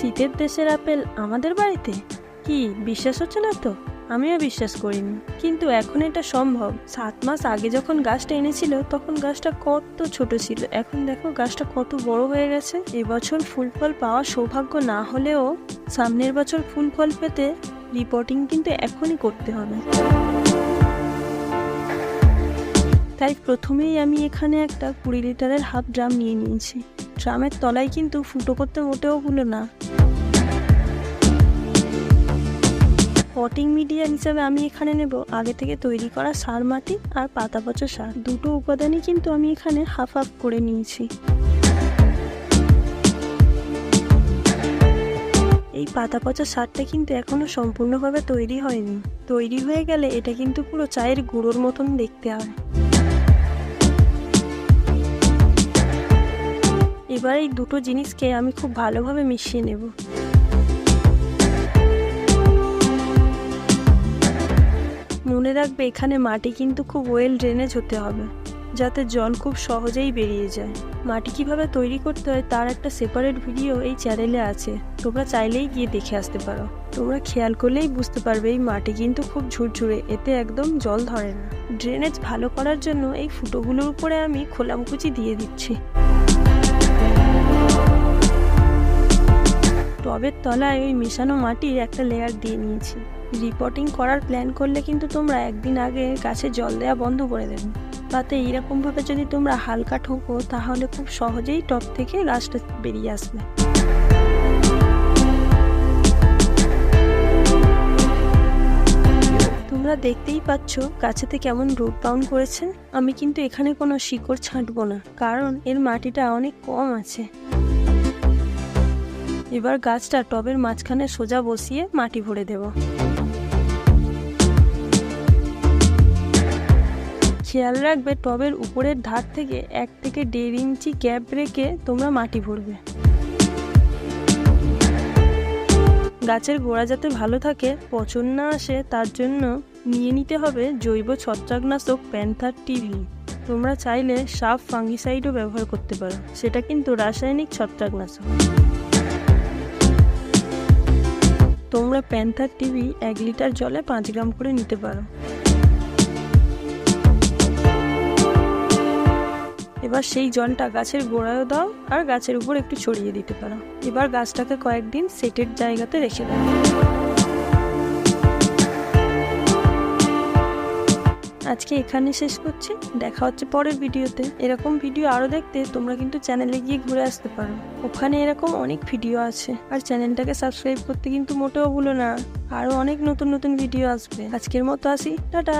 শীতের দেশের আপেল আমাদের বাড়িতে? কি, বিশ্বাস হচ্ছে না তো? আমিও বিশ্বাস করিনি। কিন্তু এখন এটা সম্ভব। সাত মাস আগে যখন গাছটা এনেছিল, তখন গাছটা কত ছোট ছিল। এখন দেখো, গাছটা কত বড় হয়ে গেছে। এবছর ফুল ফল পাওয়ার সৌভাগ্য না হলেও সামনের বছর ফুল ফল পেতে রিপোর্টিং কিন্তু এখনই করতে হবে। তাই প্রথমেই আমি এখানে একটা কুড়ি লিটারের হাফ ড্রাম নিয়ে নিয়েছি। ড্রামের তলায় কিন্তু ফুটো করতে মোটেও ভুলো না। পটিং মিডিয়া হিসাবে আমি এখানে নেব। আগে থেকে তৈরি করা সার মাটি আর পাতা পচা সার। দুটো উপাদানই কিন্তু আমি এখানে হাফ হাফ করে নিয়েছি। এই পাতা পচা সারটা কিন্তু এখনও সম্পূর্ণভাবে তৈরি হয়নি। তৈরি হয়ে গেলে এটা কিন্তু পুরো চায়ের গুঁড়োর মতন দেখতে হয়। এবার এই দুটো জিনিসকে আমি খুব ভালোভাবে মিশিয়ে নেব। মনে রাখবে এখানে মাটি কিন্তু খুব ওয়েল ড্রেনেজ হতে হবে, যাতে জল খুব সহজেই বেরিয়ে যায়। মাটি কীভাবে তৈরি করতে হয় তার একটা সেপারেট ভিডিও এই চ্যানেলে আছে, তোমরা চাইলেই গিয়ে দেখে আসতে পারো। তোমরা খেয়াল করলেই বুঝতে পারবে এই মাটি কিন্তু খুব ঝুরঝুরে, এতে একদম জল ধরে না। ড্রেনেজ ভালো করার জন্য এই ফুটোগুলোর উপরে আমি খোলামকুচি দিয়ে দিচ্ছি। টবের তলায় ওই মেশানো মাটির একটা লেয়ার দিয়ে নিয়েছি। রিপোর্টিং করার প্ল্যান করলে কিন্তু তোমরা একদিন আগে গাছে জল দেওয়া বন্ধ করে দেবে। তাতে এইরকমভাবে যদি তোমরা হালকা ঠোকো, তাহলে খুব সহজেই টপ থেকে গাছটা বেরিয়ে আসবে। তোমরা দেখতেই পাচ্ছ গাছেতে কেমন রোদ ডাউন করেছে আমি কিন্তু এখানে কোনো শিকড় ছাঁটবো না, কারণ এর মাটিটা অনেক কম আছে। এবার গাছটা টবের মাঝখানে সোজা বসিয়ে মাটি ভরে দেব। খেয়াল রাখবে টবের উপরের ধার থেকে এক থেকে দেড় ইঞ্চি গ্যাপ রেখে তোমরা মাটি ভরবে। গাছের গোড়া যাতে ভালো থাকে, পচন না আসে, তার জন্য নিয়ে নিতে হবে জৈব ছত্রাকনাশক প্যান্থার টিভি তোমরা চাইলে সাফ ফাঙ্গিসাইডও ব্যবহার করতে পারো। সেটা কিন্তু রাসায়নিক ছত্রাকনাশক। তোমরা প্যান্থার টিভি এক লিটার জলে পাঁচ গ্রাম করে নিতে পারো। এবার সেই জলটা গাছের গোড়ায়ও দাও আর গাছের উপর একটু ছড়িয়ে দিতে পারো। এবার গাছটাকে কয়েকদিন সেটের জায়গাতে রেখে দাও। আজকে এখানে শেষ করছি। দেখা হচ্ছে পরের ভিডিওতে। এরকম ভিডিও আরও দেখতে তোমরা কিন্তু চ্যানেলে গিয়ে ঘুরে আসতে পারো। ওখানে এরকম অনেক ভিডিও আছে। আর চ্যানেলটাকে সাবস্ক্রাইব করতে কিন্তু মোটেও ভুলো না। আরও অনেক নতুন নতুন ভিডিও আসবে। আজকের মতো আসি। টাটা!